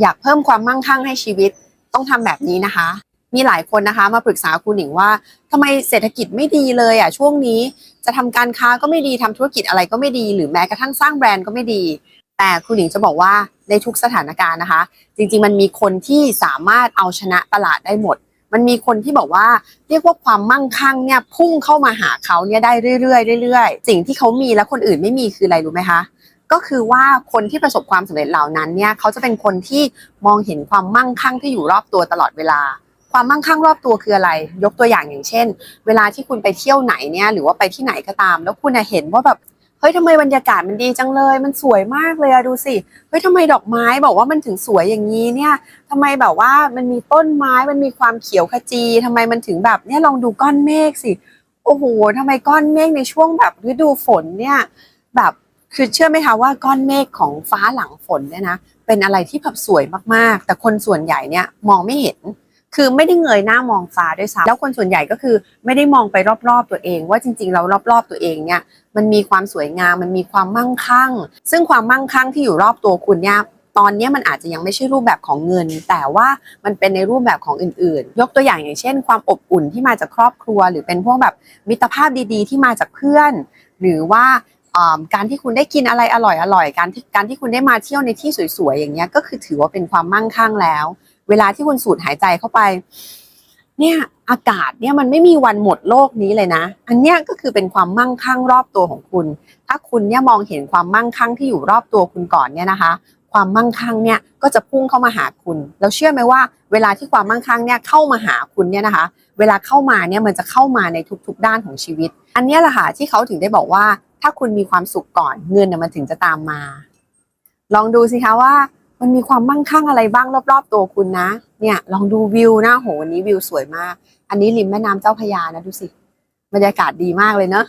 อยากเพิ่มความมั่งคั่งให้ชีวิตต้องทำแบบนี้นะคะ มีหลายคนนะคะมาปรึกษาคุณหนิงว่าทำไมเศรษฐกิจไม่ดีเลยอะช่วงนี้จะทำการค้าก็ไม่ดีทำธุรกิจอะไรก็ไม่ดี หรือแม้กระทั่งสร้างแบรนด์ก็ไม่ดี แต่คุณหนิงจะบอกว่าในทุกสถานการณ์นะคะ จริงๆมันมีคนที่สามารถเอาชนะตลาดได้หมด มันมีคนที่บอกว่าเรียกว่าความมั่งคั่งเนี่ยพุ่งเข้ามาหาเขาเนี่ยได้เรื่อยๆเรื่อยๆ สิ่งที่เขามีแล้วคนอื่นไม่มีคืออะไรรู้ไหมคะ ก็คือว่าคนที่ประสบความสำเร็จเหล่านั้นเนี่ยเขาจะเป็นคนที่มองเห็นความมั่งคั่งที่อยู่รอบตัวตลอดเวลา ความมั่งคั่งรอบตัวคืออะไร ยกตัวอย่างอย่างเช่น เวลาที่คุณไปเที่ยวไหนเนี่ยหรือว่าไปที่ไหนก็ตาม แล้วคุณน่ะเห็นว่าแบบเฮ้ยทำไมบรรยากาศมันดีจังเลย มันสวยมากเลยอะดูสิเฮ้ยทำไมดอกไม้บอกว่ามันถึงสวยอย่างนี้เนี่ยทำไมแบบว่ามันมีต้นไม้มันมีความเขียวขจีทำไมมันถึงแบบเนี่ยลองดูก้อนเมฆสิโอ้โหทำไมก้อนเมฆในช่วงแบบฤดูฝนเนี่ยแบบ คือเชื่อไหมคะว่าก้อนเมฆของฟ้าหลังฝนเนี่ยนะเป็นอะไรที่แบบสวยมากๆ แต่คนส่วนใหญ่เนี่ยมองไม่เห็น คือไม่ได้เงยหน้ามองฟ้าด้วยซ้ำแล้วคนส่วนใหญ่ก็คือไม่ได้มองไปรอบๆตัวเอง ว่าจริงๆเรารอบๆตัวเองเนี่ยมันมีความสวยงาม มันมีความมั่งคั่ง ซึ่งความมั่งคั่งที่อยู่รอบตัวคุณเนี่ยตอนนี้มันอาจจะยังไม่ใช่รูปแบบของเงิน แต่ว่ามันเป็นในรูปแบบของอื่นๆ ยกตัวอย่างอย่างเช่น ความอบอุ่นที่มาจากครอบครัว หรือเป็นพวกแบบมิตรภาพดีๆ ที่มาจากเพื่อน หรือว่าอ่า การที่คุณได้กินอะไรอร่อยๆการที่การที่คุณได้มาเที่ยวในที่สวยๆอย่างเงี้ยก็คือถือว่าเป็นความมั่งคั่งแล้ว เวลาที่คุณสูดหายใจเข้าไป เนี่ยอากาศเนี่ยมันไม่มีวันหมดโลกนี้เลยนะ อันเนี้ยก็คือเป็นความมั่งคั่งรอบตัวของคุณ ถ้าคุณเนี่ยมองเห็นความมั่งคั่งที่อยู่รอบตัวคุณก่อนเนี่ยนะคะ ความมั่งคั่งเนี่ยก็จะพุ่งเข้ามาหาคุณแล้วเชื่อไหมว่า เวลาที่ความมั่งคั่งเนี่ยเข้ามาหาคุณเนี่ยนะคะ เวลาเข้ามาเนี่ยมันจะเข้ามาในทุกๆด้านของชีวิต อันนี้แหละค่ะที่เขาถึงได้บอกว่า ถ้าคุณมีความสุขก่อนเงินน่ยมันถึงจะตามมา ลองดูสิคะว่า มันมีความมั่งคั่งอะไรบ้างรอบ ๆ ตัวคุณนะ เนี่ย ลองดูวิวนะโหวันนี้วิวสวยมาก อันนี้ริมแม่น้ำเจ้าพระยานะดูสิบรรยากาศดีมากเลยเนาะ